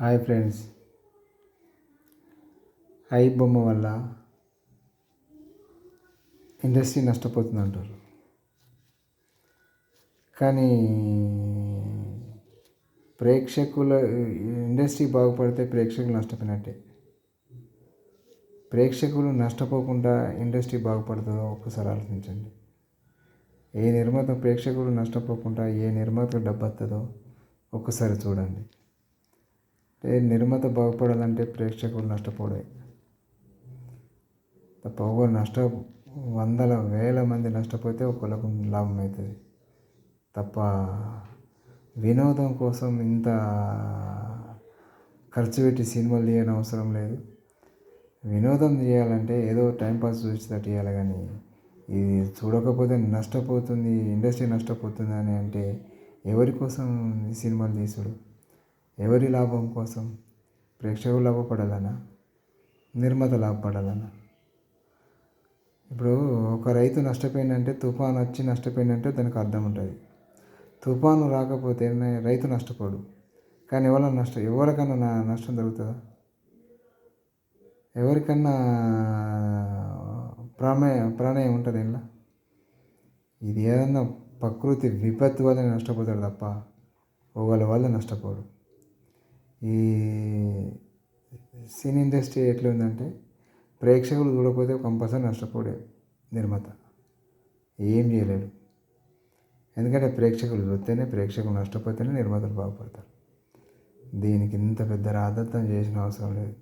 Hi friends. I బొమ్మ వల్ల industry నష్టపోతుంది అంటారు. కానీ ప్రేక్షకుల ఇండస్ట్రీ బాగుపడితే ప్రేక్షకులు నష్టపోయినట్టే. ప్రేక్షకులు నష్టపోకుండా ఇండస్ట్రీ బాగుపడుతుందో ఒక్కసారి ఆలోచించండి. ఏ నిర్మాత ప్రేక్షకులు నష్టపోకుండా ఏ నిర్మాతకు డబ్బు వస్తుందో ఒక్కసారి చూడండి. నిర్మాత బాగుపడాలంటే ప్రేక్షకులు నష్టపోడే. తప్ప ఒకరు నష్ట వందల వేల మంది నష్టపోతే ఒకళ్ళకు లాభం అవుతుంది. తప్ప వినోదం కోసం ఇంత ఖర్చు పెట్టి సినిమాలు తీయని అవసరం లేదు. వినోదం చేయాలంటే ఏదో టైంపాస్ చూసేటట్టు చేయాలి కానీ ఇది చూడకపోతే నష్టపోతుంది ఇండస్ట్రీ నష్టపోతుంది అని అంటే ఎవరి కోసం సినిమాలు తీసుడు ఎవరి లాభం కోసం? ప్రేక్షకులు లాభపడాలనా? నిర్మాత లాభపడాలనా? ఇప్పుడు ఒక రైతు నష్టపోయిందంటే తుఫాను వచ్చి నష్టపోయిందంటే దానికి అర్థం ఉంటుంది. తుఫాను రాకపోతే రైతు నష్టపోడు. కానీ ఎవరైనా నష్టం ఎవరికన్నా నష్టం జరుగుతుందా? ఎవరికన్నా ప్రమేయ ప్రాణయం ఉంటుంది ఇలా ఇది ఏదన్నా ప్రకృతి విపత్తు వల్ల నష్టపోతాడు తప్ప ఒకళ్ళ వల్ల నష్టపోడు. ఈ సినీ ఇండస్ట్రీ ఎట్లుందంటే ప్రేక్షకులు చూడకపోతే కంపల్సరీ నష్టపోడే నిర్మాత. ఏం చేయలేడు. ఎందుకంటే ప్రేక్షకులు చూస్తేనే ప్రేక్షకులు నష్టపోతేనే నిర్మాతలు బాగుపడతారు. దీనికి ఇంత పెద్ద రాధత్వం చేసిన అవసరం లేదు.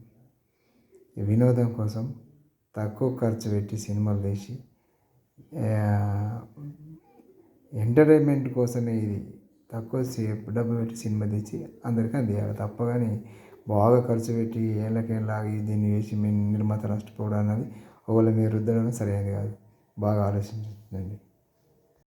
వినోదం కోసం తక్కువ ఖర్చు పెట్టి సినిమాలు తీసి ఎంటర్టైన్మెంట్ కోసమే ఇది తక్కువ సేపు డబ్బు పెట్టి సినిమా తెచ్చి అందరికీ అందియాలి. తప్ప కానీ బాగా ఖర్చు పెట్టి ఏళ్ళకేళ్ళ దీన్ని వేసి మేము నిర్మాత నష్టపోవడం అన్నది ఒకవేళ మీరు రుద్దడం సరైనది కాదు. బాగా ఆలోచించండి.